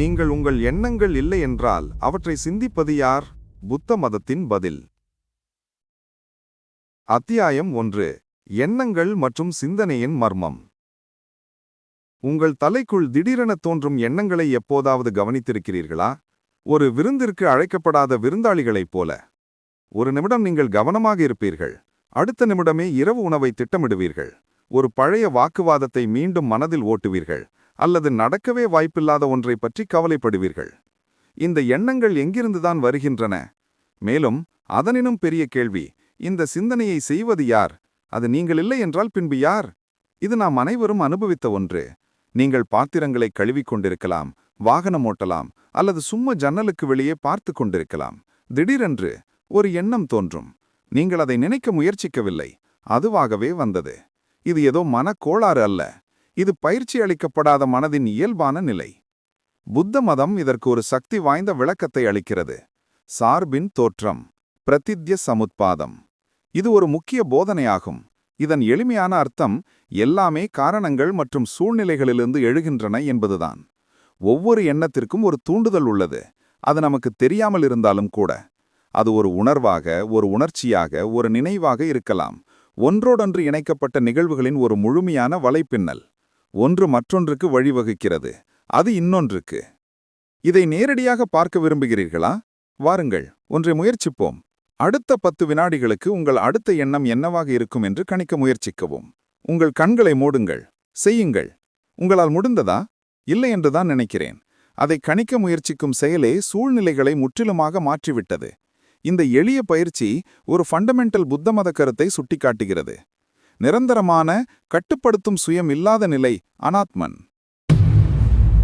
நீங்கள் உங்கள் எண்ணங்கள் இல்லை என்றால் அவற்றை சிந்திப்பது யார்? புத்த மதத்தின் பதில். அத்தியாயம் ஒன்று. எண்ணங்கள் மற்றும் சிந்தனையின் மர்மம். உங்கள் தலைக்குள் திடீரென தோன்றும் எண்ணங்களை எப்போதாவது கவனித்திருக்கிறீர்களா? ஒரு விருந்திற்கு அழைக்கப்படாத விருந்தாளிகளைப் போல. ஒரு நிமிடம் நீங்கள் கவனமாக இருப்பீர்கள். அடுத்த நிமிடமே இரவு உணவை திட்டமிடுவீர்கள். ஒரு பழைய வாக்குவாதத்தை மீண்டும் மனதில் ஓட்டுவீர்கள். அல்லது நடக்கவே வாய்ப்பில்லாத ஒன்றை பற்றி கவலைப்படுவீர்கள். இந்த எண்ணங்கள் எங்கிருந்துதான் வருகின்றன? மேலும் அதனினும் பெரிய கேள்வி இந்த சிந்தனையை செய்வது யார்? அது நீங்கள் இல்லை என்றால் பின்பு யார்? இது நாம் அனைவரும் அனுபவித்த ஒன்று. நீங்கள் பாத்திரங்களை கழுவிக் கொண்டிருக்கலாம் வாகனம் ஓட்டலாம் அல்லது சும்மா ஜன்னலுக்கு வெளியே பார்த்து கொண்டிருக்கலாம். திடீரென்று ஒரு எண்ணம் தோன்றும். நீங்கள் அதை நினைக்க முயற்சிக்கவில்லை. அதுவாகவே வந்தது. இது ஏதோ மனக்கோளாறு அல்ல. இது பயிற்சி அளிக்கப்படாத மனதின் இயல்பான நிலை. புத்த மதம் இதற்கு ஒரு சக்தி வாய்ந்த விளக்கத்தை அளிக்கிறது. சார்பின் தோற்றம் பிரதித்ய சமுத்பாதம். இது ஒரு முக்கிய போதனையாகும். இதன் எளிமையான அர்த்தம் எல்லாமே காரணங்கள் மற்றும் சூழ்நிலைகளிலிருந்து எழுகின்றன என்பதுதான். ஒவ்வொரு எண்ணத்திற்கும் ஒரு தூண்டுதல் உள்ளது. அது நமக்கு தெரியாமல் இருந்தாலும் கூட. அது ஒரு உணர்வாக ஒரு உணர்ச்சியாக ஒரு நினைவாக இருக்கலாம். ஒன்றோடொன்று இணைக்கப்பட்ட நிகழ்வுகளின் ஒரு முழுமையான வலைப்பின்னல். ஒன்று மற்றொன்றுக்கு வழிவகுக்கிறது. அது இன்னொன்றுக்கு. இதை நேரடியாக பார்க்க விரும்புகிறீர்களா? வாருங்கள் ஒன்றை முயற்சிப்போம். அடுத்த பத்து வினாடிகளுக்கு உங்கள் அடுத்த எண்ணம் என்னவாக இருக்கும் என்று கணிக்க முயற்சிக்கவும். உங்கள் கண்களை மூடுங்கள். செய்யுங்கள். உங்களால் முடிந்ததா? இல்லை என்றுதான் நினைக்கிறேன். அதை கணிக்க முயற்சிக்கும் செயலே சூழ்நிலைகளை முற்றிலுமாக மாற்றிவிட்டது. இந்த எளிய பயிற்சி ஒரு ஃபண்டமெண்டல் புத்த மத கருத்தை சுட்டிக்காட்டுகிறது. நிரந்தரமான கட்டுப்படுத்தும் சுயம் இல்லாத நிலை அனாத்மன்.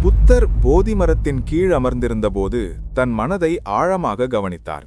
புத்தர் போதி மரத்தின் கீழ் அமர்ந்திருந்தபோது தன் மனதை ஆழமாக கவனித்தார்.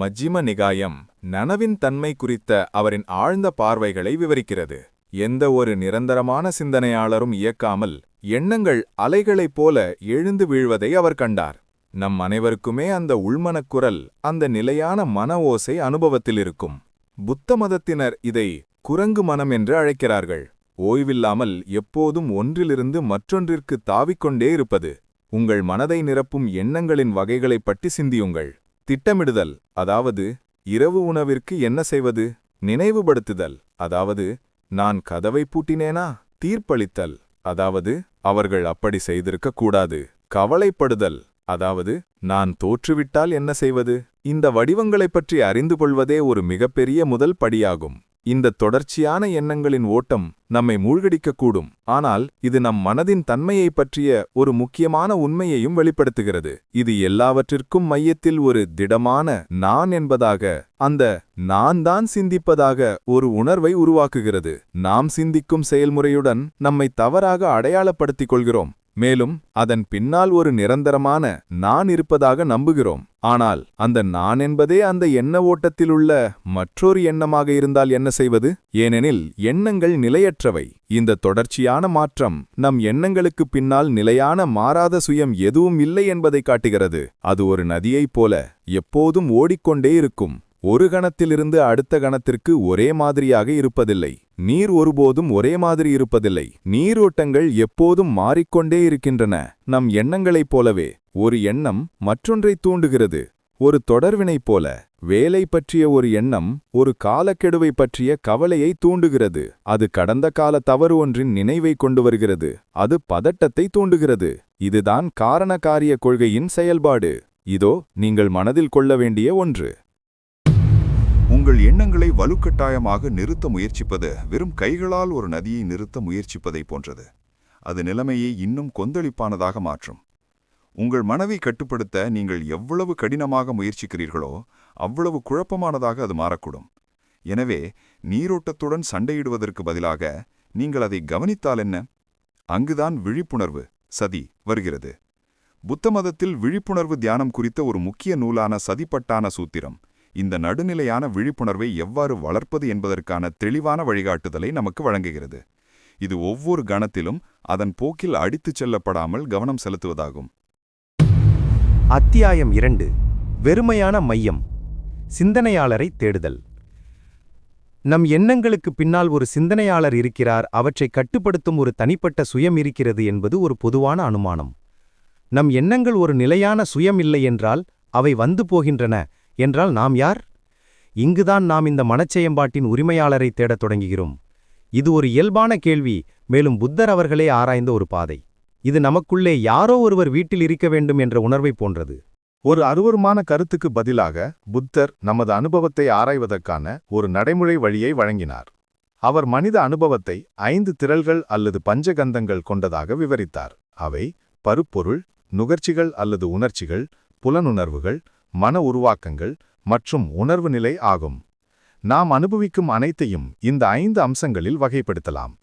மஜ்ஜிம நிகாயம் நனவின் தன்மை குறித்த அவரின் ஆழ்ந்த பார்வைகளை விவரிக்கிறது. எந்த ஒரு நிரந்தரமான சிந்தனையாளரும் இயக்காமல் எண்ணங்கள் அலைகளைப் போல எழுந்து வீழ்வதை அவர் கண்டார். நம் அனைவருக்குமே அந்த உள்மனக்குரல் அந்த நிலையான மன ஓசை அனுபவத்தில் இருக்கும். புத்த மதத்தினர் இதை குரங்கு மனம் என்று அழைக்கிறார்கள். ஓய்வில்லாமல் எப்போதும் ஒன்றிலிருந்து மற்றொன்றிற்கு தாவிக்கொண்டே இருப்பது. உங்கள் மனதை நிரப்பும் எண்ணங்களின் வகைகளைப் பற்றி சிந்தியுங்கள். திட்டமிடுதல் அதாவது இரவு உணவிற்கு என்ன செய்வது? நினைவுபடுத்துதல் அதாவது நான் கதவை பூட்டினேனா? தீர்ப்பளித்தல் அதாவது அவர்கள் அப்படி செய்திருக்க கூடாது. கவலைப்படுதல் அதாவது நான் தோற்றுவிட்டால் என்ன செய்வது? இந்த வடிவங்களைப் பற்றி அறிந்து கொள்வதே ஒரு மிகப்பெரிய முதல் படியாகும். இந்த தொடர்ச்சியான எண்ணங்களின் ஓட்டம் நம்மை மூழ்கடிக்கக்கூடும். ஆனால் இது நம் மனதின் தன்மையைப் பற்றிய ஒரு முக்கியமான உண்மையையும் வெளிப்படுத்துகிறது. இது எல்லாவற்றிற்கும் மையத்தில் ஒரு திடமான நான் என்பதாக அந்த நான் தான் சிந்திப்பதாக ஒரு உணர்வை உருவாக்குகிறது. நாம் சிந்திக்கும் செயல்முறையுடன் நம்மை தவறாக அடையாளப்படுத்திக் கொள்கிறோம். மேலும் அதன் பின்னால் ஒரு நிரந்தரமான நான் இருப்பதாக நம்புகிறோம். ஆனால் அந்த நான் என்பதே அந்த எண்ண ஓட்டத்திலுள்ள மற்றொரு எண்ணமாக இருந்தால் என்ன செய்வது? ஏனெனில் எண்ணங்கள் நிலையற்றவை. இந்த தொடர்ச்சியான மாற்றம் நம் எண்ணங்களுக்கு பின்னால் நிலையான மாறாத சுயம் எதுவும் இல்லை என்பதை காட்டுகிறது. அது ஒரு நதியைப் போல எப்போதும் ஓடிக்கொண்டே இருக்கும். ஒரு கணத்திலிருந்து அடுத்த கணத்திற்கு ஒரே மாதிரியாக இருப்பதில்லை. நீர் ஒருபோதும் ஒரே மாதிரி இருப்பதில்லை. நீரோட்டங்கள் எப்போதும் மாறிக்கொண்டே இருக்கின்றன. நம் எண்ணங்களைப் போலவே ஒரு எண்ணம் மற்றொன்றை தூண்டுகிறது. ஒரு தொடர்வினைப் போல வேலை பற்றிய ஒரு எண்ணம் ஒரு காலக்கெடுவை பற்றிய கவலையை தூண்டுகிறது. அது கடந்த கால தவறு ஒன்றின் நினைவை கொண்டு வருகிறது. அது பதட்டத்தை தூண்டுகிறது. இதுதான் காரண காரிய கொள்கையின் செயல்பாடு. இதோ நீங்கள் மனதில் கொள்ள வேண்டிய ஒன்று. உங்கள் எண்ணங்களை வலுக்கட்டாயமாக நிறுத்த முயற்சிப்பது வெறும் கைகளால் ஒரு நதியை நிறுத்த முயற்சிப்பதை போன்றது. அது நிலைமையை இன்னும் கொந்தளிப்பானதாக மாற்றும். உங்கள் மனதை கட்டுப்படுத்த நீங்கள் எவ்வளவு கடினமாக முயற்சிக்கிறீர்களோ அவ்வளவு குழப்பமானதாக அது மாறக்கூடும். எனவே நீரோட்டத்துடன் சண்டையிடுவதற்கு பதிலாக நீங்கள் அதை கவனித்தால் என்ன? அங்குதான் விழிப்புணர்வு சதி வருகிறது. புத்த மதத்தில் விழிப்புணர்வு தியானம் குறித்த ஒரு முக்கிய நூலான சதிப்பட்டான சூத்திரம். இந்த நடுநிலையான விழிப்புணர்வை எவ்வாறு வளர்ப்பது என்பதற்கான தெளிவான வழிகாட்டுதலை நமக்கு வழங்குகிறது. இது ஒவ்வொரு கணத்திலும் அதன் போக்கில் அடித்துச் செல்லப்படாமல் கவனம் செலுத்துவதாகும். அத்தியாயம் இரண்டு. வெறுமையான மையம். சிந்தனையாளரை தேடுதல். நம் எண்ணங்களுக்கு பின்னால் ஒரு சிந்தனையாளர் இருக்கிறார். அவற்றை கட்டுப்படுத்தும் ஒரு தனிப்பட்ட சுயம் இருக்கிறது என்பது ஒரு பொதுவான அனுமானம். நம் எண்ணங்கள் ஒரு நிலையான சுயம் இல்லை என்றால் அவை வந்து போகின்றன. என்றால் நாம் யார்? இங்குதான் நாம் இந்த மனச்செயம்பாட்டின் உரிமையாளரை தேடத் தொடங்குகிறோம். இது ஒரு இயல்பான கேள்வி மேலும் புத்தர் அவர்களே ஆராய்ந்த ஒரு பாதை. இது நமக்குள்ளே யாரோ ஒருவர் வீட்டில் இருக்க வேண்டும் என்ற உணர்வை போன்றது. ஒரு அருவருமான கருத்துக்கு பதிலாக புத்தர் நமது அனுபவத்தை ஆராய்வதற்கான ஒரு நடைமுறை வழியை வழங்கினார். அவர் மனித அனுபவத்தை ஐந்து திரள்கள் அல்லது பஞ்சகந்தங்கள் கொண்டதாக விவரித்தார். அவை பருப்பொருள் நுகர்ச்சிகள் அல்லது உணர்ச்சிகள் புலனுணர்வுகள் மன உருவாக்கங்கள் மற்றும் உணர்வு நிலை ஆகும். நாம் அனுபவிக்கும் அனைத்தையும் இந்த ஐந்து அம்சங்களில் வகைப்படுத்தலாம்.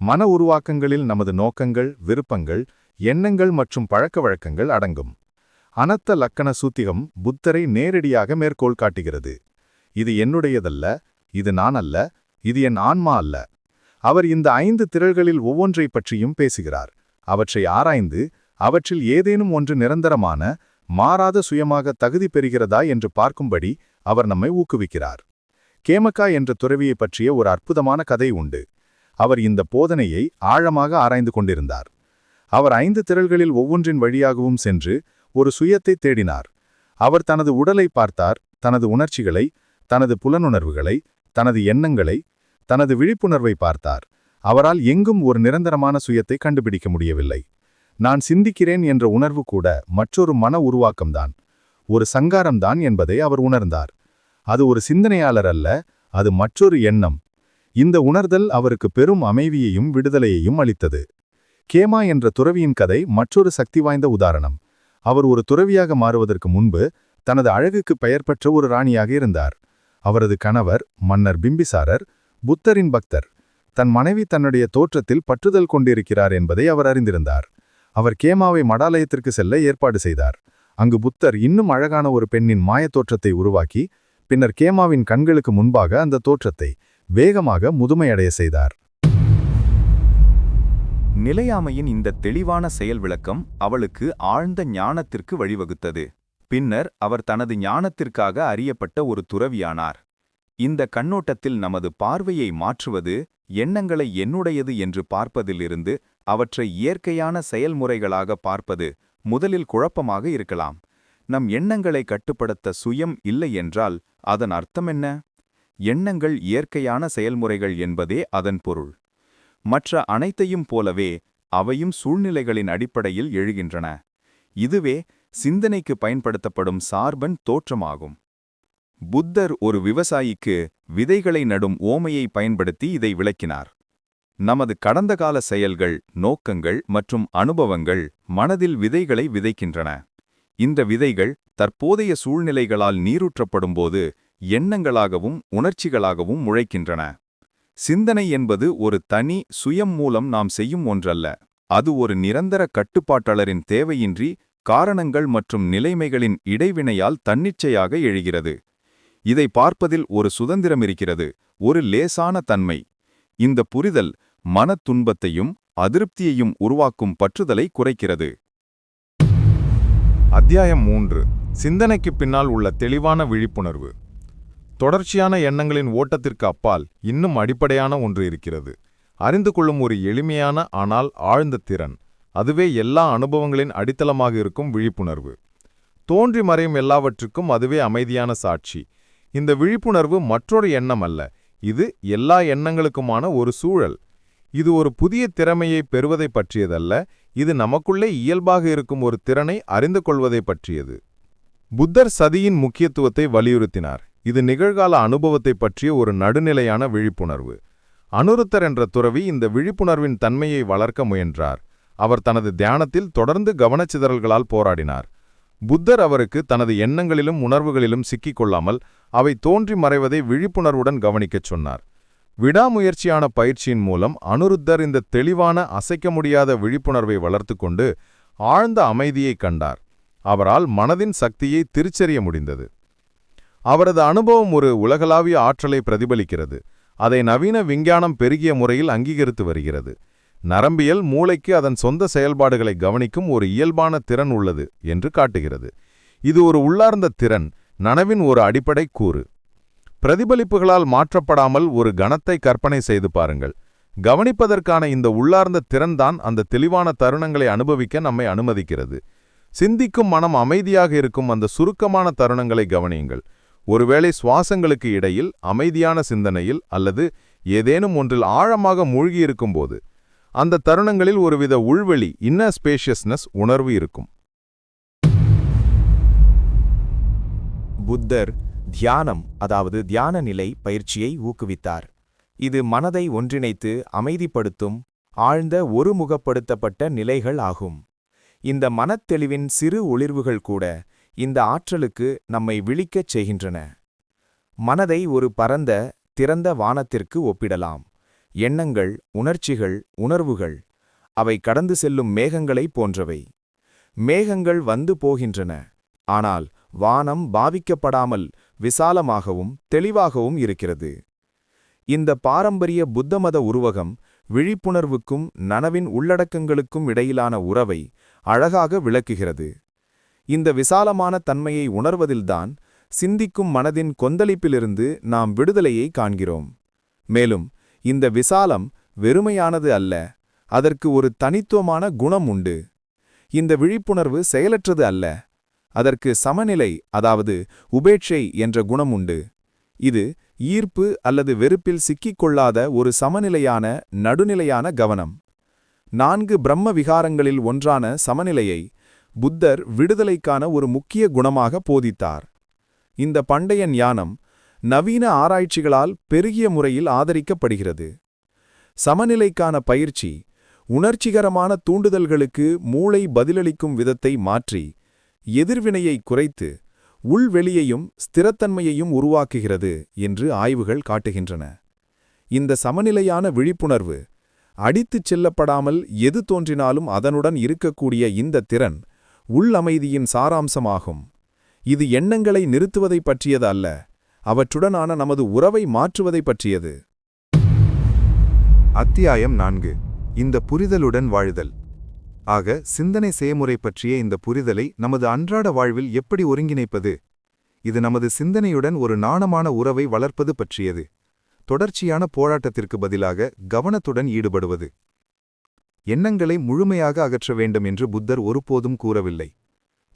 மன உருவாக்கங்களில் நமது நோக்கங்கள் விருப்பங்கள் எண்ணங்கள் மற்றும் பழக்க வழக்கங்கள் அடங்கும். அனத்த லக்கண சூத்திகம் புத்தரை நேரடியாக மேற்கோள் காட்டுகிறது. இது என்னுடையதல்ல இது நான் அல்ல இது என் ஆன்மா அல்ல. அவர் இந்த ஐந்து திரள்களில் ஒவ்வொன்றைப் பற்றியும் பேசுகிறார். அவற்றை ஆராய்ந்து அவற்றில் ஏதேனும் ஒன்று நிரந்தரமான மாறாத சுயமாக தகுதி பெறுகிறதா என்று பார்க்கும்படி அவர் நம்மை ஊக்குவிக்கிறார். கேமக்கா என்ற துறவியைப் பற்றிய ஒரு அற்புதமான கதை உண்டு. அவர் இந்த போதனையை ஆழமாக ஆராய்ந்து கொண்டிருந்தார். அவர் ஐந்து திரள்களில் ஒவ்வொன்றின் வழியாகவும் சென்று ஒரு சுயத்தை தேடினார். அவர் தனது உடலை பார்த்தார் தனது உணர்ச்சிகளை தனது புலனுணர்வுகளை தனது எண்ணங்களை தனது விழிப்புணர்வை பார்த்தார். அவரால் எங்கும் ஒரு நிரந்தரமான சுயத்தை கண்டுபிடிக்க முடியவில்லை. நான் சிந்திக்கிறேன் என்ற உணர்வு கூட மற்றொரு மன உருவாக்கம்தான். ஒரு சங்காரம்தான் என்பதை அவர் உணர்ந்தார். அது ஒரு சிந்தனையாளர் அல்ல அது மற்றொரு எண்ணம். இந்த உணர்தல் அவருக்கு பெரும் அமைவியையும் விடுதலையையும் அளித்தது. கேமா என்ற துறவியின் கதை மற்றொரு சக்தி வாய்ந்த உதாரணம். அவர் ஒரு துறவியாக மாறுவதற்கு முன்பு தனது அழகுக்கு பெயர் பெற்ற ஒரு ராணியாக இருந்தார். அவரது கணவர் மன்னர் பிம்பிசாரர் புத்தரின் பக்தர். தன் மனைவி தன்னுடைய தோற்றத்தில் பற்றுதல் கொண்டிருக்கிறார் என்பதை அவர் அறிந்திருந்தார். அவர் கேமாவை மடாலயத்திற்கு செல்ல ஏற்பாடு செய்தார். அங்கு புத்தர் இன்னும் அழகான ஒரு பெண்ணின் மாயத் தோற்றத்தை உருவாக்கி பின்னர் கேமாவின் கண்களுக்கு முன்பாக அந்த தோற்றத்தை வேகமாக முதுமையடைய செய்தார். நிலையாமையின் இந்த தெளிவான செயல் விளக்கம் அவளுக்கு ஆழ்ந்த ஞானத்திற்கு வழிவகுத்தது. பின்னர் அவர் தனது ஞானத்திற்காக அறியப்பட்ட ஒரு துறவியானார். இந்த கண்ணோட்டத்தில் நமது பார்வையை மாற்றுவது எண்ணங்களை என்னுடையது என்று பார்ப்பதிலிருந்து அவற்றை இயற்கையான செயல்முறைகளாக பார்ப்பது முதலில் குழப்பமாக இருக்கலாம். நம் எண்ணங்களை கட்டுப்படுத்த சுயம் இல்லை என்றால் அதன் அர்த்தம் என்ன? எண்ணங்கள் இயற்கையான செயல்முறைகள் என்பதே அதன் பொருள். மற்ற அனைத்தையும் போலவே அவையும் சூழ்நிலைகளின் அடிப்படையில் எழுகின்றன. இதுவே சிந்தனைக்கு பயன்படுத்தப்படும் சார்பன் தோற்றமாகும். புத்தர் ஒரு விவசாயிக்கு விதைகளை நடும் ஓமையை பயன்படுத்தி இதை விளக்கினார். நமது கடந்த கால செயல்கள் நோக்கங்கள் மற்றும் அனுபவங்கள் மனதில் விதைகளை விதைக்கின்றன. இந்த விதைகள் தற்போதைய சூழ்நிலைகளால் நீரூற்றப்படும்போது எண்ணங்களாகவும் உணர்ச்சிகளாகவும் முளைக்கின்றன. சிந்தனை என்பது ஒரு தனி சுயம் மூலம் நாம் செய்யும் ஒன்றல்ல. அது ஒரு நிரந்தர கட்டுப்பாட்டாளரின் தேவையின்றி காரணங்கள் மற்றும் நிலைமைகளின் இடைவினையால் தன்னிச்சையாக எழுகிறது. இதை பார்ப்பதில் ஒரு சுதந்திரம் இருக்கிறது ஒரு லேசான தன்மை. இந்த புரிதல் மனத் துன்பத்தையும் அதிருப்தியையும் உருவாக்கும் பற்றுதலை குறைக்கிறது. அத்தியாயம் மூன்று. சிந்தனைக்கு பின்னால் உள்ள தெளிவான விழிப்புணர்வு. தொடர்ச்சியான எண்ணங்களின் ஓட்டத்திற்கு அப்பால் இன்னும் அடிப்படையான ஒன்று இருக்கிறது. அறிந்து கொள்ளும் ஒரு எளிமையான ஆனால் ஆழ்ந்த திறன். அதுவே எல்லா அனுபவங்களின் அடித்தளமாக இருக்கும் விழிப்புணர்வு. தோன்றி மறையும் எல்லாவற்றுக்கும் அதுவே அமைதியான சாட்சி. இந்த விழிப்புணர்வு மற்றொரு எண்ணம் அல்ல. இது எல்லா எண்ணங்களுக்குமான ஒரு சூழல். இது ஒரு புதிய திறமையை பெறுவதை பற்றியதல்ல. இது நமக்குள்ளே இயல்பாக இருக்கும் ஒரு திறனை அறிந்து கொள்வதை பற்றியது. புத்தர் சதியின் முக்கியத்துவத்தை வலியுறுத்தினார். இது நிகழ்கால அனுபவத்தை பற்றிய ஒரு நடுநிலையான விழிப்புணர்வு. அனுருத்தர் என்ற துறவி இந்த விழிப்புணர்வின் தன்மையை வளர்க்க முயன்றார். அவர் தனது தியானத்தில் தொடர்ந்து கவனச்சிதறல்களால் போராடினார். புத்தர் அவருக்கு தனது எண்ணங்களிலும் உணர்வுகளிலும் சிக்கிக் கொள்ளாமல் அவை தோன்றி மறைவதை விழிப்புணர்வுடன் கவனிக்கச் சொன்னார். விடாமுயற்சியான பயிற்சியின் மூலம் அனுருத்தர் இந்த தெளிவான அசைக்க முடியாத விழிப்புணர்வை வளர்த்து கொண்டு ஆழ்ந்த அமைதியை கண்டார். அவரால் மனதின் சக்தியை திருச்செறிய முடிந்தது. அவரது அனுபவம் ஒரு உலகளாவிய ஆற்றலை பிரதிபலிக்கிறது. அதை நவீன விஞ்ஞானம் பெருகிய முறையில் அங்கீகரித்து வருகிறது. நரம்பியல் மூளைக்கு அதன் சொந்த செயல்பாடுகளை கவனிக்கும் ஒரு இயல்பான திறன் உள்ளது என்று காட்டுகிறது. இது ஒரு உள்ளார்ந்த திறன் நனவின் ஒரு அடிப்படை கூறு. பிரதிபலிப்புகளால் மாற்றப்படாமல் ஒரு கணத்தை கற்பனை செய்து பாருங்கள். கவனிப்பதற்கான இந்த உள்ளார்ந்த திறன்தான் அந்த தெளிவான தருணங்களை அனுபவிக்க நம்மை அனுமதிக்கிறது. சிந்திக்கும் மனம் அமைதியாக இருக்கும் அந்த சுருக்கமான தருணங்களை கவனியுங்கள். ஒருவேளை சுவாசங்களுக்கு இடையில் அமைதியான சிந்தனையில் அல்லது ஏதேனும் ஒன்றில் ஆழமாக மூழ்கியிருக்கும்போது அந்த தருணங்களில் ஒருவித உள்வெளி இன்னர் ஸ்பேஷியஸ்னஸ் உணர்வு இருக்கும். புத்தர் தியானம் அதாவது தியான நிலை பயிற்சியை ஊக்குவித்தார். இது மனதை ஒன்றிணைத்து அமைதிப்படுத்தும் ஆழ்ந்த ஒருமுகப்படுத்தப்பட்ட நிலைகள் ஆகும். இந்த மனத்தெளிவின் சிறு ஒளிர்வுகள் கூட இந்த ஆற்றலுக்கு நம்மை விழிக்கச் செய்கின்றன. மனதை ஒரு பரந்த திறந்த வானத்திற்கு ஒப்பிடலாம். எண்ணங்கள் உணர்ச்சிகள் உணர்வுகள் அவை கடந்து செல்லும் மேகங்களைப் போன்றவை. மேகங்கள் வந்து போகின்றன ஆனால் வானம் பாவிக்கப்படாமல் விசாலமாகவும் தெளிவாகவும் இருக்கிறது. இந்த பாரம்பரிய புத்தமத உருவகம் விழிப்புணர்வுக்கும் நனவின் உள்ளடக்கங்களுக்கும் இடையிலான உறவை அழகாக விளக்குகிறது. இந்த விசாலமான தன்மையை உணர்வதில்தான் சிந்திக்கும் மனதின் கொந்தளிப்பிலிருந்து நாம் விடுதலையை காண்கிறோம். மேலும் இந்த விசாலம் வெறுமையானது அல்ல. அதற்கு ஒரு தனித்துவமான குணம் உண்டு. இந்த விழிப்புணர்வு செயலற்றது அல்ல. அதற்கு சமநிலை அதாவது உபேட்சை என்ற குணம் உண்டு. இது ஈர்ப்பு அல்லது வெறுப்பில் சிக்கிக் கொள்ளாத ஒரு சமநிலையான நடுநிலையான கவனம். நான்கு பிரம்ம விகாரங்களில் ஒன்றான சமநிலையை புத்தர் விடுதலைக்கான ஒரு முக்கிய குணமாக போதித்தார். இந்த பண்டைய ஞானம் நவீன ஆராய்ச்சிகளால் பெருகிய முறையில் ஆதரிக்கப்படுகிறது. சமநிலைக்கான பயிற்சி உணர்ச்சிகரமான தூண்டுதல்களுக்கு மூளை பதிலளிக்கும் விதத்தை மாற்றி எதிர்வினையை குறைத்து உள்வெளியையும் ஸ்திரத்தன்மையையும் உருவாக்குகிறது என்று ஆய்வுகள் காட்டுகின்றன. இந்த சமநிலையான விழிப்புணர்வு அடித்துச் செல்லப்படாமல் எது தோன்றினாலும் அதனுடன் இருக்கக்கூடிய இந்த திறன் உள் அமைதியின் சாராம்சமாகும். இது எண்ணங்களை நிறுத்துவதை பற்றியது அல்ல. அவற்றுடனான நமது உறவை மாற்றுவதை பற்றியது. அத்தியாயம் நான்கு. இந்த புரிதலுடன் வாழுதல். ஆக சிந்தனை செயமுறை பற்றிய இந்த புரிதலை நமது அன்றாட வாழ்வில் எப்படி ஒருங்கிணைப்பது? இது நமது சிந்தனையுடன் ஒரு நாணமான உறவை வளர்ப்பது பற்றியது. தொடர்ச்சியான போராட்டத்திற்கு பதிலாக கவனத்துடன் ஈடுபடுவது. எண்ணங்களை முழுமையாக அகற்ற வேண்டும் என்று புத்தர் ஒருபோதும் கூறவில்லை.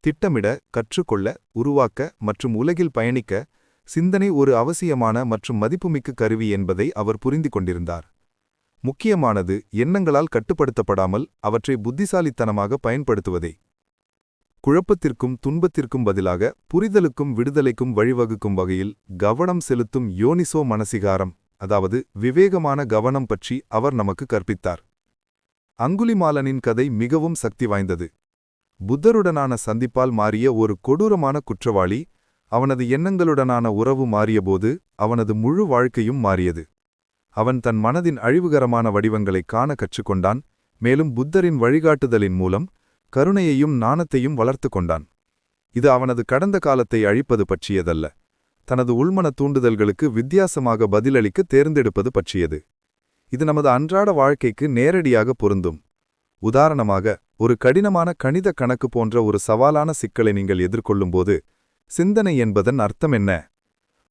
திட்டமிட கற்றுக்கொள்ள உருவாக்க மற்றும் உலகில் பயணிக்க சிந்தனை ஒரு அவசியமான மற்றும் மதிப்புமிக்க கருவி என்பதை அவர் புரிந்து கொண்டிருந்தார். முக்கியமானது எண்ணங்களால் கட்டுப்படுத்தப்படாமல் அவற்றை புத்திசாலித்தனமாக பயன்படுத்துவதே. குழப்பத்திற்கும் துன்பத்திற்கும் பதிலாக புரிதலுக்கும் விடுதலைக்கும் வழிவகுக்கும் வகையில் கவனம் செலுத்தும் யோனிசோ மனசிகாரம் அதாவது விவேகமான கவனம் பற்றி அவர் நமக்கு கற்பித்தார். அங்குலிமாலனின் கதை மிகவும் சக்தி வாய்ந்தது புத்தருடனான சந்திப்பால் மாறிய ஒரு கொடூரமான குற்றவாளி அவனது எண்ணங்களுடனான உறவு மாறியபோது அவனது முழு வாழ்க்கையும் மாறியது. அவன் தன் மனதின் அழிவுகரமான வடிவங்களைக் காண கற்றுக்கொண்டான் மேலும் புத்தரின் வழிகாட்டுதலின் மூலம் கருணையையும் நாணத்தையும் வளர்த்து கொண்டான். இது அவனது கடந்த காலத்தை அழிப்பது பற்றியதல்ல. தனது உள்மன தூண்டுதல்களுக்கு வித்தியாசமாக பதிலளிக்க தேர்ந்தெடுப்பது பற்றியது. இது நமது அன்றாட வாழ்க்கைக்கு நேரடியாக பொருந்தும். உதாரணமாக ஒரு கடினமான கணித கணக்கு போன்ற ஒரு சவாலான சிக்கலை நீங்கள் எதிர்கொள்ளும்போது சிந்தனை என்பதன் அர்த்தம் என்ன?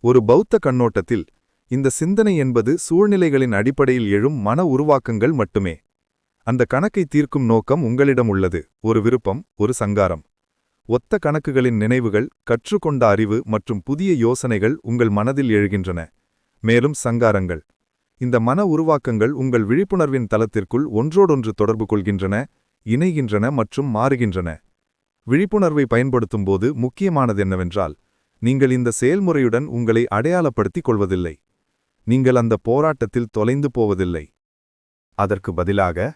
ஒரு பௌத்த கண்ணோட்டத்தில் இந்த சிந்தனை என்பது சூழ்நிலைகளின் அடிப்படையில் எழும் மன உருவாக்கங்கள் மட்டுமே. அந்த கணக்கை தீர்க்கும் நோக்கம் உங்களிடம் உள்ளது. ஒரு விருப்பம் ஒரு சங்காரம். ஒத்த கணக்குகளின் நினைவுகள் கற்றுக்கொண்ட அறிவு மற்றும் புதிய யோசனைகள் உங்கள் மனதில் எழுகின்றன. மேலும் சங்காரங்கள். இந்த மன உருவாக்கங்கள் உங்கள் விழிப்புணர்வின் தளத்திற்குள் ஒன்றோடொன்று தொடர்பு கொள்கின்றன இணைகின்றன மற்றும் மாறுகின்றன. விழிப்புணர்வை பயன்படுத்தும்போது முக்கியமானது என்னவென்றால் நீங்கள் இந்த செயல்முறையுடன் உங்களை அடையாளப்படுத்திக் கொள்வதில்லை. நீங்கள் அந்த போராட்டத்தில் தொலைந்து போவதில்லை. அதற்கு பதிலாக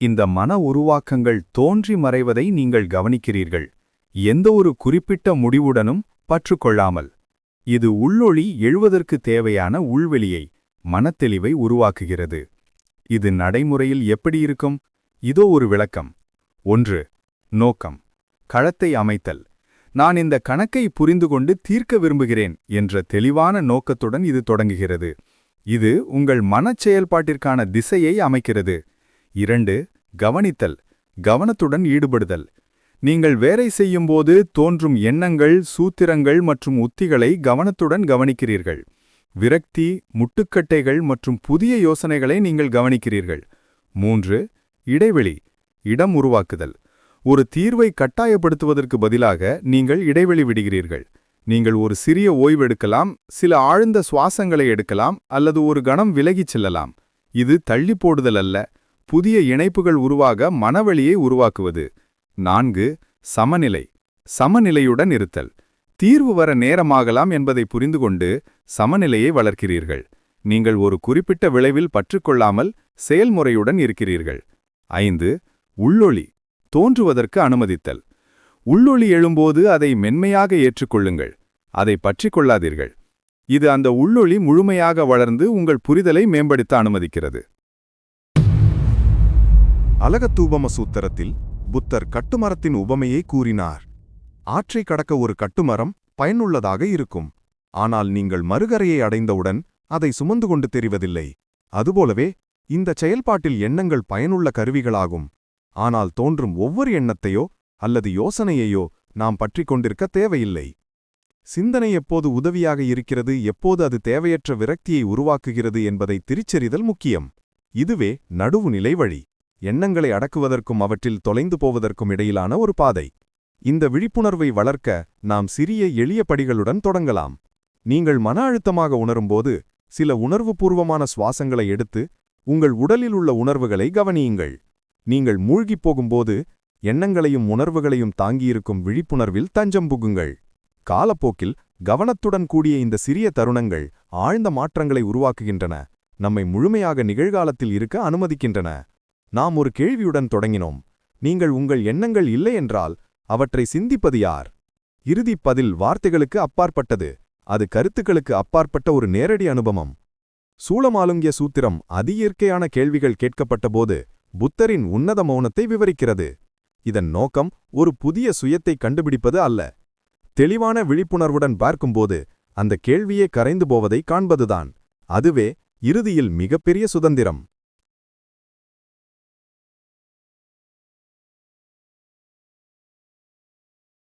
இந்த மன உருவாக்கங்கள் தோன்றி மறைவதை நீங்கள் கவனிக்கிறீர்கள். எந்த ஒரு குறிப்பிட்ட முடிவுடனும் பற்றுக்கொள்ளாமல் இது உள்ளொளி எழுவதற்கு தேவையான உள்வெளியை மனத்தெளிவை உருவாக்குகிறது. இது நடைமுறையில் எப்படி இருக்கும்? இதோ ஒரு விளக்கம். ஒன்று நோக்கம். களத்தை அமைத்தல். நான் இந்த கணக்கை புரிந்து கொண்டு தீர்க்க விரும்புகிறேன் என்ற தெளிவான நோக்கத்துடன் இது தொடங்குகிறது. இது உங்கள் மனச் செயல்பாட்டிற்கான திசையை அமைக்கிறது. இரண்டு கவனித்தல் கவனத்துடன் ஈடுபடுதல். நீங்கள் வேலை செய்யும்போது தோன்றும் எண்ணங்கள் சூத்திரங்கள் மற்றும் உத்திகளை கவனத்துடன் கவனிக்கிறீர்கள். விரக்தி முட்டுக்கட்டைகள் மற்றும் புதிய யோசனைகளை நீங்கள் கவனிக்கிறீர்கள். மூன்று இடைவெளி இடம் உருவாக்குதல். ஒரு தீர்வை கட்டாயப்படுத்துவதற்கு பதிலாக நீங்கள் இடைவெளி விடுகிறீர்கள். நீங்கள் ஒரு சிறிய ஓய்வெடுக்கலாம் சில ஆழ்ந்த சுவாசங்களை எடுக்கலாம் அல்லது ஒரு கணம் விலகிச் செல்லலாம். இது தள்ளி போடுதல் அல்ல புதிய இணைப்புகள் உருவாக மனவழியை உருவாக்குவது. நான்கு சமநிலை. சமநிலையுடன் இருத்தல். தீர்வு வர நேரமாகலாம் என்பதை புரிந்துகொண்டு சமநிலையை வளர்க்கிறீர்கள். நீங்கள் ஒரு குறிப்பிட்ட விளைவில் பற்றுக்கொள்ளாமல் செயல்முறையுடன் இருக்கிறீர்கள். ஐந்து உள்ளொளி. தோன்றுவதற்கு அனுமதித்தல். உள்ளொளி எழும்போது அதை மென்மையாக ஏற்றுக்கொள்ளுங்கள். அதை பற்றிக் கொள்ளாதீர்கள். இது அந்த உள்ளொளி முழுமையாக வளர்ந்து உங்கள் புரிதலை மேம்படுத்த அனுமதிக்கிறது. அலகத்தூபம சூத்திரத்தில் புத்தர் கட்டுமரத்தின் உபமையை கூறினார். ஆற்றை கடக்க ஒரு கட்டுமரம் பயனுள்ளதாக இருக்கும். ஆனால் நீங்கள் மறுகரையை அடைந்தவுடன் அதை சுமந்து கொண்டு தெரிவதில்லை. அதுபோலவே இந்த செயல்பாட்டில் எண்ணங்கள் பயனுள்ள கருவிகளாகும். ஆனால் தோன்றும் ஒவ்வொரு எண்ணத்தையோ அல்லது யோசனையையோ நாம் பற்றிக் கொண்டிருக்க தேவையில்லை. சிந்தனை எப்போது உதவியாக இருக்கிறது எப்போது அது தேவையற்ற விரக்தியை உருவாக்குகிறது என்பதை திருச்செறிதல் முக்கியம். இதுவே நடுவுநிலை வழி. எண்ணங்களை அடக்குவதற்கும் அவற்றில் தொலைந்து போவதற்கும் இடையிலான ஒரு பாதை. இந்த விழிப்புணர்வை வளர்க்க நாம் சிறிய எளிய படிகளுடன் தொடங்கலாம். நீங்கள் மன அழுத்தமாக உணரும்போது சில உணர்வுபூர்வமான சுவாசங்களை எடுத்து உங்கள் உடலில் உள்ள உணர்வுகளை கவனியுங்கள். நீங்கள் மூழ்கிப் போகும்போது எண்ணங்களையும் உணர்வுகளையும் தாங்கியிருக்கும் விழிப்புணர்வில் தஞ்சம் புகுங்கள். காலப்போக்கில் கவனத்துடன் கூடிய இந்த சிறிய தருணங்கள் ஆழ்ந்த மாற்றங்களை உருவாக்குகின்றன நம்மை முழுமையாக நிகழ்காலத்தில் இருக்க அனுமதிக்கின்றன. நாம் ஒரு கேள்வியுடன் தொடங்கினோம் நீங்கள் உங்கள் எண்ணங்கள் இல்லையென்றால் அவற்றை சிந்திப்பது யார்? இறுதிப் பதில் வார்த்தைகளுக்கு அப்பாற்பட்டது அது கருத்துக்களுக்கு அப்பாற்பட்ட ஒரு நேரடி அனுபவம். சூளமாலுங்கிய சூத்திரம் அதியியற்கையான கேள்விகள் கேட்கப்பட்டபோது புத்தரின் உன்னத மௌனத்தை விவரிக்கிறது. இதன் நோக்கம் ஒரு புதிய சுயத்தை கண்டுபிடிப்பது அல்ல. தெளிவான விழிப்புணர்வுடன் பார்க்கும்போது அந்த கேள்வியே கரைந்து போவதை காண்பதுதான். அதுவே இறுதியில் மிகப்பெரிய சுதந்திரம்.